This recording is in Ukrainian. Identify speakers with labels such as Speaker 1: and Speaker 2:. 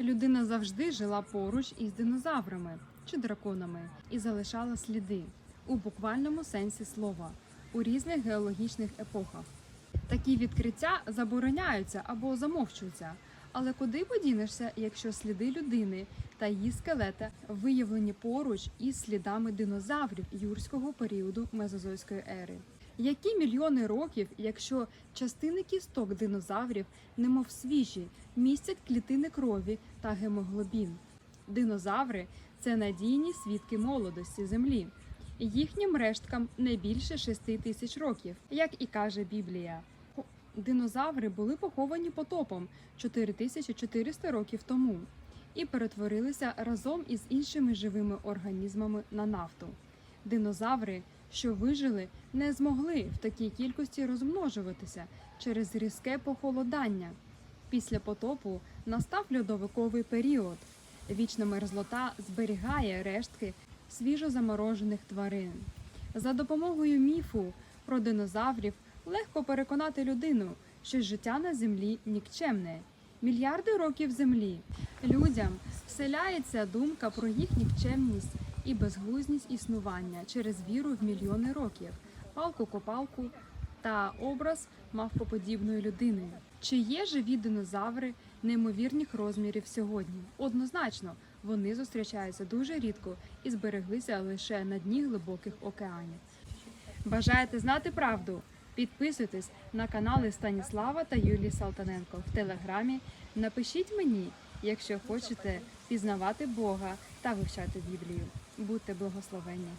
Speaker 1: Людина завжди жила поруч із динозаврами чи драконами і залишала сліди у буквальному сенсі слова у різних геологічних епохах. Такі відкриття забороняються або замовчуються. Але куди подінешся, якщо сліди людини та її скелета виявлені поруч із слідами динозаврів юрського періоду Мезозойської ери? Які мільйони років, якщо частини кісток динозаврів, немов свіжі, містять клітини крові та гемоглобін? Динозаври це надійні свідки молодості Землі. Їхнім решткам не більше 6 тисяч років, як і каже Біблія. Динозаври були поховані потопом 4400 років тому і перетворилися разом із іншими живими організмами на нафту. Динозаври, що вижили, не змогли в такій кількості розмножуватися через різке похолодання. Після потопу настав льодовиковий період. Вічна мерзлота зберігає рештки свіжозаморожених тварин. За допомогою міфу про динозаврів легко переконати людину, що життя на землі нікчемне. Мільярди років землі людям вселяється думка про їх нікчемність і безглуздість існування через віру в мільйони років, палку-копалку та образ мавпоподібної людини. Чи є живі динозаври неймовірних розмірів сьогодні? Однозначно, вони зустрічаються дуже рідко і збереглися лише на дні глибоких океанів. Бажаєте знати правду? Підписуйтесь на канали Станіслава та Юлії Салтаненко в телеграмі. Напишіть мені, якщо хочете пізнавати Бога та вивчати Біблію. Будьте благословенні!